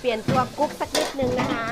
เปลี่ยนตัวกุ๊กสักนิดนึงนะคะ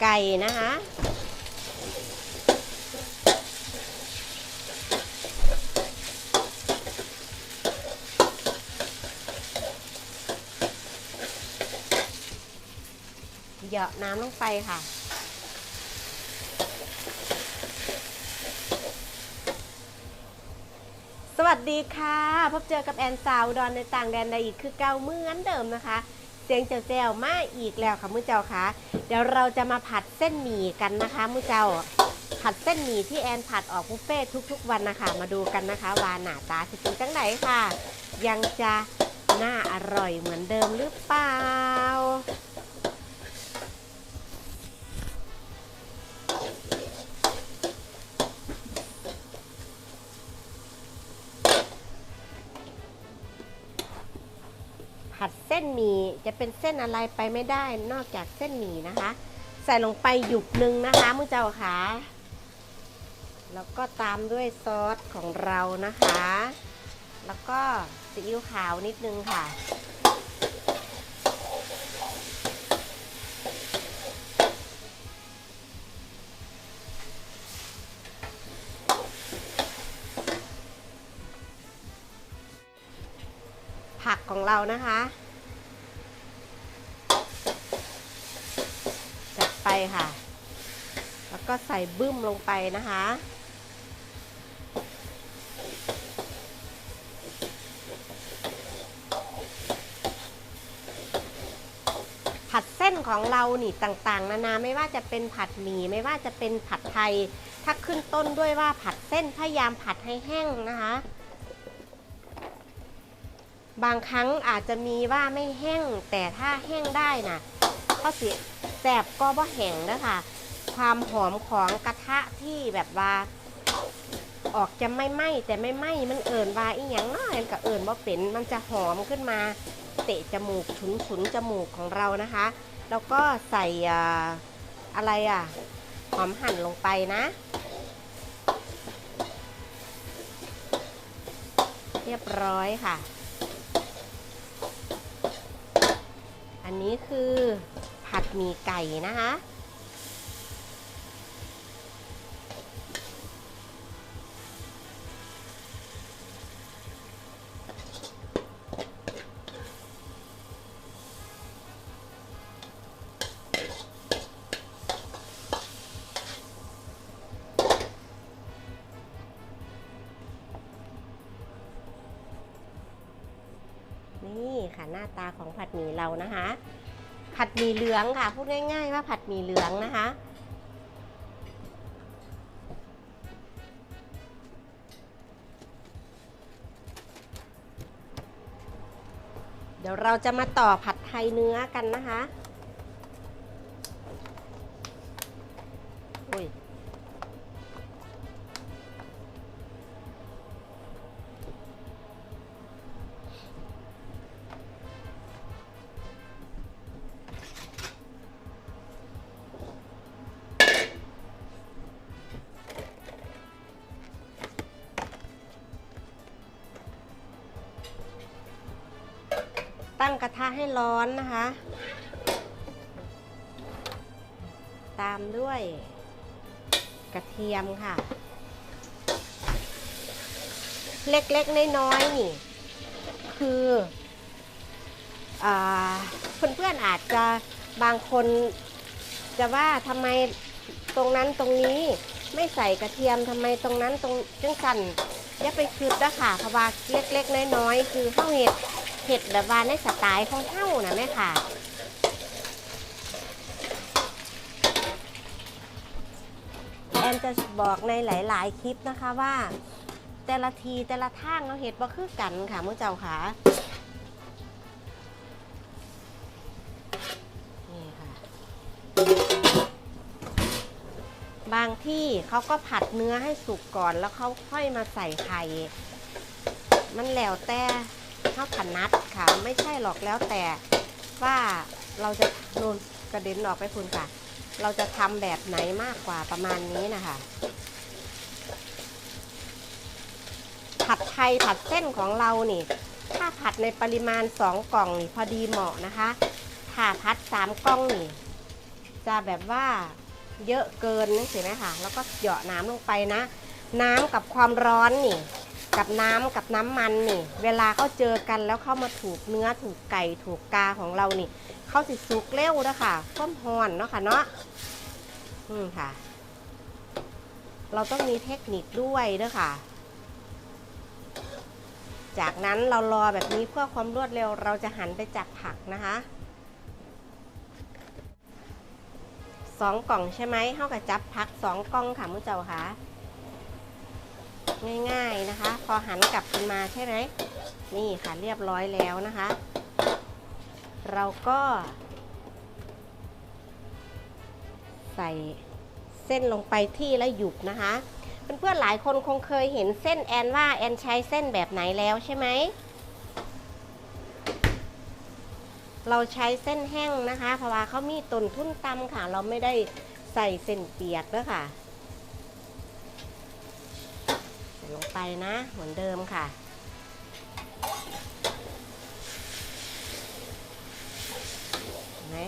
ไก่นะคะ ยาะน้ำลงไปค่ะ สวัสดีค่ะ พบเจอกับแอนซาวดอนในต่างแดนใดอีกคือเก่าเหมือนเดิมนะคะ เสียงเจ้าๆมาอีกแล้วค่ะมือเจ้าค่ะ เดี๋ยวเราจะมาผัดเส้นหมี่กันนะคะมือเจ้า ผัดเส้นหมี่ที่แอนผัดออกบุฟเฟ่ทุก ๆ วันนะคะ มาดูกันนะคะว่าหน้าตาจะเป็นจังไหนค่ะ ยังจะน่าอร่อยเหมือนเดิมหรือเปล่า ส้นหมี่จะเป็นเส้นอะไรไปไม่ได้นอกจากเส้นหมี่นะคะ ใส่ลงไปหยุบหนึ่งนะคะมือเจ้าค่ะแล้วก็ตามด้วยซอสของเรานะคะ แล้วก็ซีอิ๊วขาวนิดนึงค่ะ ผักของเรานะคะ จัด ไปค่ะ แล้วก็ใส่บึ้มลงไปนะคะ ผัดเส้นของเรานี่ต่างๆ นานาไม่ว่าจะเป็นผัดหมี่ไม่ว่าจะเป็นผัดไทย ถ้าขึ้นต้นด้วยว่าผัดเส้นพยายามผัดให้แห้งนะคะบางครั้งอาจจะมีว่าไม่แห้งแต่ถ้าแห้งได้นะก็เสีย แสบก็บ่แห้งนะคะความหอมของกระทะที่แบบว่า ออกจะไม่ไหม้แต่ไม่ไหม้มันเอิญว่าอีหยังเน้อยกับเอิญว่าเป็นมันจะหอมขึ้นมา เตะจมูกฉุนฉุนจมูกของเรานะคะ แล้วก็ใส่อ่าอะไรอะหอมหั่นลงไปนะ เรียบร้อยค่ะ อันนี้คือ ผัดหมี่ไก่นะคะ นี่ค่ะหน้าตาของผัดหมี่เรานะคะ ผัดหมี่เหลืองค่ะ พูดง่าย ๆ ว่าผัดหมี่เหลืองนะคะ เดี๋ยวเราจะมาต่อผัดไทยเนื้อกันนะคะ อุ้ย ตั้งกระทะให้ร้อนนะคะ ตามด้วยกระเทียมค่ะ เล็กๆ น้อยๆ นี่ คืออเพื่อนๆอาจจะบางคนจะว่าทำไมตรงนั้นตรงนี้ไม่ใส่กระเทียมทำไมตรงนั้นตรงจังสันอย่าไปคืดนะค่ะเพราะว่าเล็กๆ น้อยๆ คือข้าวเห็ด เห็ดแบบว่าในสไตล์ของเฮ้านะแม่ค่ะแอนจะบอกในหลาย ๆ คลิปนะคะว่า แต่ละทีแต่ละทางเราเห็ดบ่คือกันค่ะมื่อเจ้าค่ะนี่ค่ะ บางที่เขาก็ผัดเนื้อให้สุกก่อนแล้วเขาค่อยมาใส่ไข่ มันแล้วแต่ เข้าถนัดค่ะ ไม่ใช่หรอกแล้วแต่ว่าเราจะโดนกระเด็นออกไปคุณค่ะ เราจะทำแบบไหนมากกว่าประมาณนี้นะคะ ผัดไทยผัดเส้นของเรานี่ ถ้าผัดในปริมาณ 2 กล่องนี่พอดีเหมาะนะคะ ถ้าผัด 3 กล่องนี่ จะแบบว่าเยอะเกินนึกเห็นไหมคะแล้วก็เหยาะน้ำลงไปนะ น้ำกับความร้อนนี่ กับน้ำกับน้ำมันนี่ เวลาเขาเจอกันแล้วเข้ามาถูกเนื้อถูกไก่ถูกกาของเรานี่เขาสิสุกเร็วนะคะต้มฮอนเนาะค่ะเนาะอืมค่ะ เราต้องมีเทคนิคด้วยเด้วยค่ะ จากนั้นเรารอแบบนี้เพื่อความรวดเร็วเราจะหันไปจับผักนะคะสองกล่องใช่ไหมเท่ากับจับผักสองกล่องค่ะมุ้เจ้าค่ะ ง่าย ๆนะคะ พอหันกลับขึ้นมาใช่ไหมนี่ค่ะเรียบร้อยแล้วนะคะ เราก็ ใส่เส้นลงไปที่และหยุกนะคะเพื่อนๆหลายคนคงเคยเห็นเส้นแอนว่าแอนใช้เส้นแบบไหนแล้วใช่ไหมเราใช้เส้นแห้งนะคะ เพราะว่าเขามีต้นทุนต่ำค่ะ เราไม่ได้ใส่เส้นเปียกด้วยค่ะ ใส่ ลงไปนะ เหมือนเดิมค่ะเห็นไหม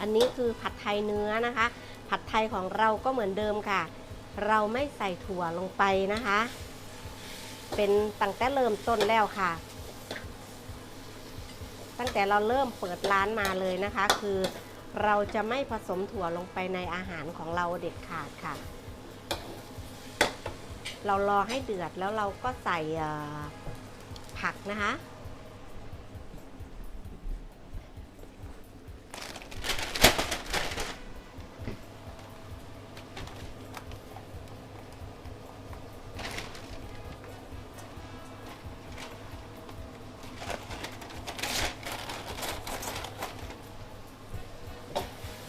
อันนี้คือผัดไทยเนื้อนะคะ ผัดไทยของเราก็เหมือนเดิมค่ะ เราไม่ใส่ถั่วลงไปนะคะ เป็นตั้งแต่เริ่มต้นแล้วค่ะ ตั้งแต่เราเริ่มเปิดร้านมาเลยนะคะ คือ เราจะไม่ผสมถั่วลงไปในอาหารของเราเด็ดขาดค่ะ เรารอให้เดือดแล้วเราก็ใส่ผักนะคะ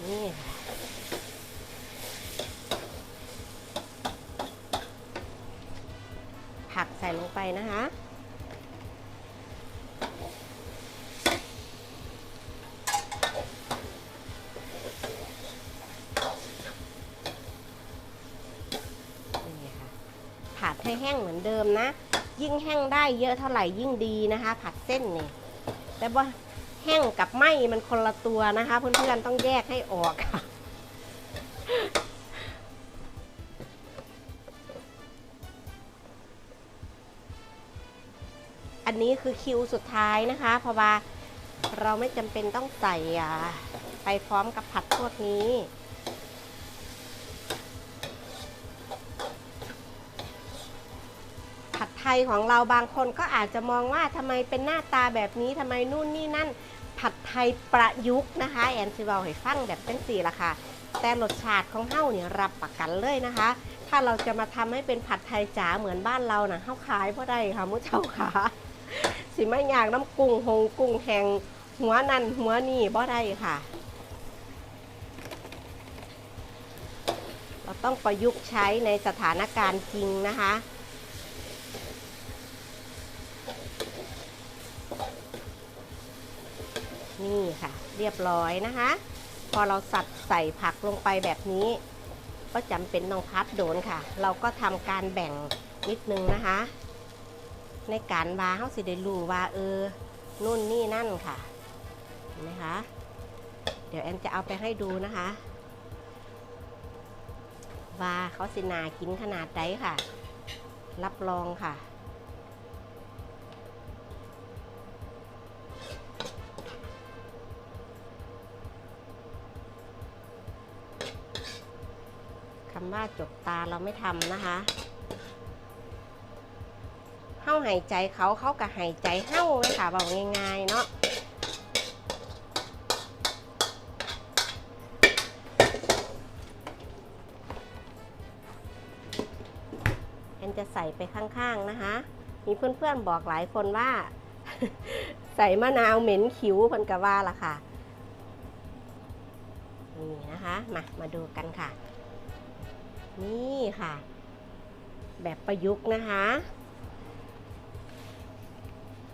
นี่ผักใส่ลงไปนะคะนี่ค่ะผัดให้แห้งเหมือนเดิมนะ ยิ่งแห้งได้เยอะเท่าไหร่ยิ่งดีนะคะ ผัดเส้นเนี่ยแต่ว่า แห้งกับไหมมันคนละตัวนะคะ เพื่อนๆต้องแยกให้ออกค่ะอันนี้คือคิวสุดท้ายนะคะ เพราะว่าเราไม่จำเป็นต้องใส่ไปพร้อมกับผัดพวกนี้ ผัดไทยของเราบางคนก็อาจจะมองว่าทำไมเป็นหน้าตาแบบนี้ทำไมนู่นนี่นั่น ผัดไทยประยุกต์นะคะ แอนซิเวลให้ฟังแบบเป็นสี่ละค่ะ แต่รสชาติของเฮ้าเนี่ยรับประกันเลยนะคะ ถ้าเราจะมาทำให้เป็นผัดไทยจ๋าเหมือนบ้านเรานะเฮ้าขายเพราะได้ค่ะมุ้เจ้าค่ะสิไม่อยากน้ำกุ้งหงกุ้งแหงหัวนั่นหัวนี่บ่ได้ค่ะ เราต้องประยุกต์ใช้ในสถานการณ์จริงนะคะ นี่ค่ะ เรียบร้อยนะคะ พอเราสัดใส่ผักลงไปแบบนี้ ก็จำเป็นต้องพัดโดนค่ะ เราก็ทำการแบ่งนิดนึงนะคะ ในการวาเขาสิได้รู้ว่าเออนู่นนี่นั่นค่ะเห็นไหมคะเดี๋ยวแอนจะเอาไปให้ดูนะคะ ว่าเขาสินากินขนาดใดค่ะ รับรองค่ะ คำว่าจบตาเราไม่ทำนะคะเฮ้าหายใจเขาเขากับหายใจเฮ้าเลยค่ะบอกง่ายๆเนาะแอนจะใส่ไปข้างๆนะคะ มีเพื่อนๆบอกหลายคนว่า ใส่มะนาวเหม็นขิวพันกะว่าล่ะค่ะนี่นะคะ มา มาดูกันค่ะ นี่ค่ะ แบบประยุกต์นะคะ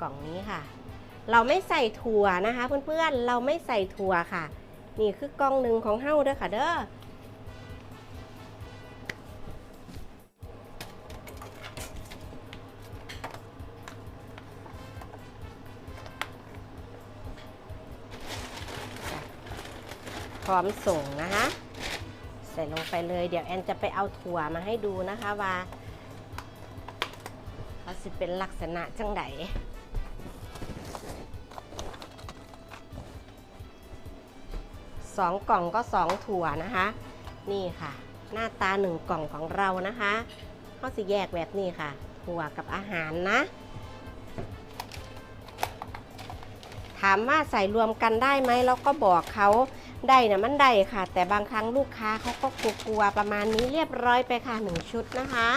กล่องนี้ค่ะ เราไม่ใส่ถั่วนะคะเพื่อนๆเราไม่ใส่ถั่วค่ะ นี่คือกล่องหนึ่งของเฮ้าเด้อค่ะเด้อพร้อมส่งนะคะ ใส่ลงไปเลย เดี๋ยวแอนจะไปเอาถั่วมาให้ดูนะคะว่าเขาสิเป็นลักษณะจังไดสองกล่องก็สองถั่วนะคะ นี่ค่ะ หน้าตาหนึ่งกล่องของเรานะคะเขาสิแยกแบบนี้ค่ะ ถั่วกับอาหารนะ ถามว่าใส่รวมกันได้ไหมเราก็บอกเขา ได้นะมันได้ค่ะ แต่บางครั้งลูกค้าเขาก็กลัวๆประมาณนี้เรียบร้อยไปค่ะหนึ่งชุดนะคะ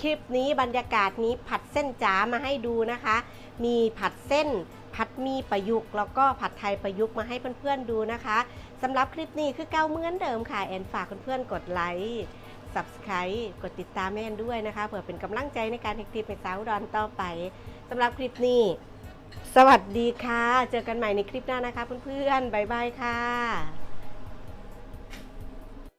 คลิปนี้บรรยากาศนี้ผัดเส้นจ๋ามาให้ดูนะคะ มีผัดเส้นผัดมีประยุกต์แล้วก็ผัดไทยประยุกต์มาให้เพื่อนๆดูนะคะสำหรับคลิปนี้คือเก้าเหมือนเดิมค่ะ แอนฝากเพื่อนๆกดไลค์ subscribe กดติดตามแม่แอนด้วยนะคะ เพื่อเป็นกำลังใจในการทำคลิปในสาวดอนต่อไป สำหรับคลิปนี้ สวัสดีค่ะ เจอกันใหม่ในคลิปหน้านะคะเพื่อนๆบ๊ายบายค่ะ